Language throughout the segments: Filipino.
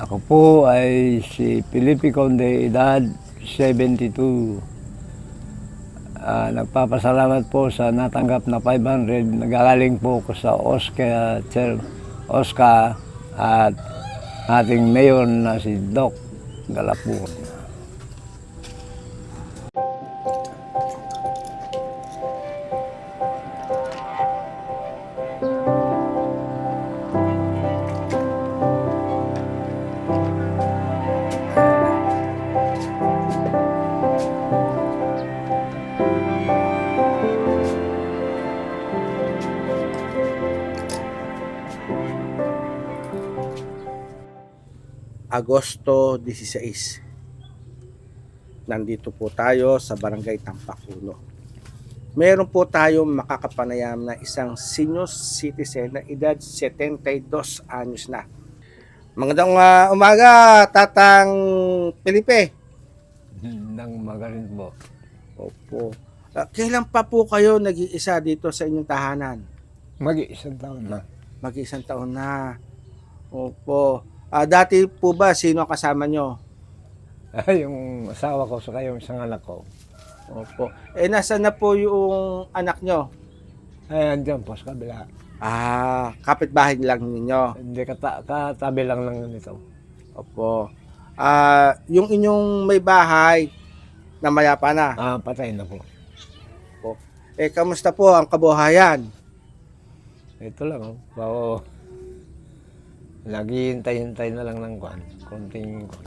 Ako po ay si Felipe Conde, edad 72. Ah, nagpapasalamat po sa natanggap na 500. Nagagaling po ko sa Oscar, Chair, Oscar at ating mayor na si Doc Galapur. Agosto 16. Nandito po tayo sa Barangay Tampakulo. Meron po tayong makakapanayam na isang senior citizen na edad 72 anyos na. Magandang ah, umaga, Tatang Felipe. Nang magaling po. Opo. Ah, kailan pa po kayo nag-iisa dito sa inyong tahanan? Mag-iisang taon na. Mag-isang taon na. Opo. Ah, dati po ba sino ang kasama nyo? Ay, yung asawa ko sa yung isang anak ko. Opo. Eh, nasa na po yung anak nyo? Ay, andyan po sa kabila. Ah, kapitbahay lang ninyo. Hindi, kata, katabi lang lang nito. Opo. Ah, yung inyong may bahay na mayapa na. Ah, patay na po. Eh, kamusta po ang kabuhayan? Ito lang, oh. Bao, naghihintay-hintay na lang ng kwan. Konting kwan.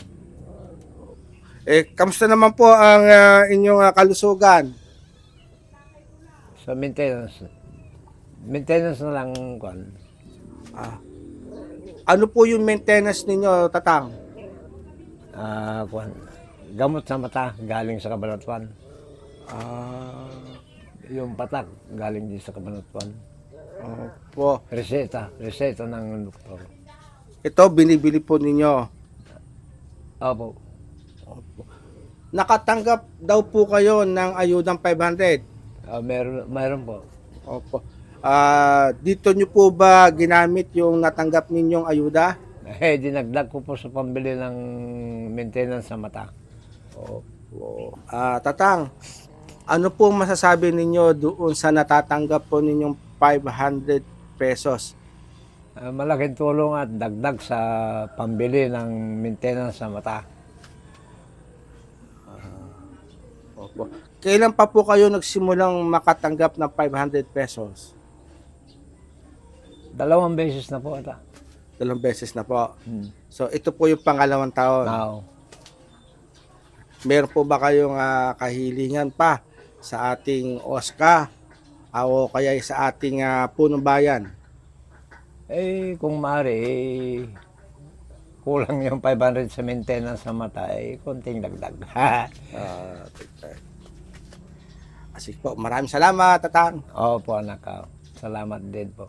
Eh, kamusta naman po ang ah, inyong ah, kalusugan? Sa maintenance. Maintenance na lang kwan. Ah, ano po yung maintenance ninyo, Tatang? Ah, kwan. Gamot sa mata, galing sa kabanatuan. Ah, Yung patak, galing din sa kabanatuan. opo. Reseta, reseta ng doktor. Ito, binibili po ninyo. Opo. Nakatanggap daw po kayo ng ayudang 500. Ah, meron, meron po. Opo. Ah, dito nyo po ba ginamit yung natanggap ninyong ayuda? Eh, dinagdag ko po sa pambili ng maintenance sa mata. Opo. Ah, Tatang, ano po masasabi ninyo doon sa natatanggap po ninyong 500 pesos? Ah, malaking tulong at dagdag sa pambili ng maintenance sa mata. Opo. Kailan pa po kayo nagsimulang makatanggap ng 500 pesos? Dalawang beses na po ata. Dalawang beses na po. Hmm. So, ito po yung pangalawang taon. Now, Meron po ba kayong ah, kahilingan pa sa ating OSCA o kaya sa ating ah, punong bayan? Eh, kung maaari, eh, kulang yung 500 sa maintenance sa mata, eh, konting dagdag. Ah, okay. Sige po, maraming salamat, Tatang. Opo, anak. ah. Salamat din po.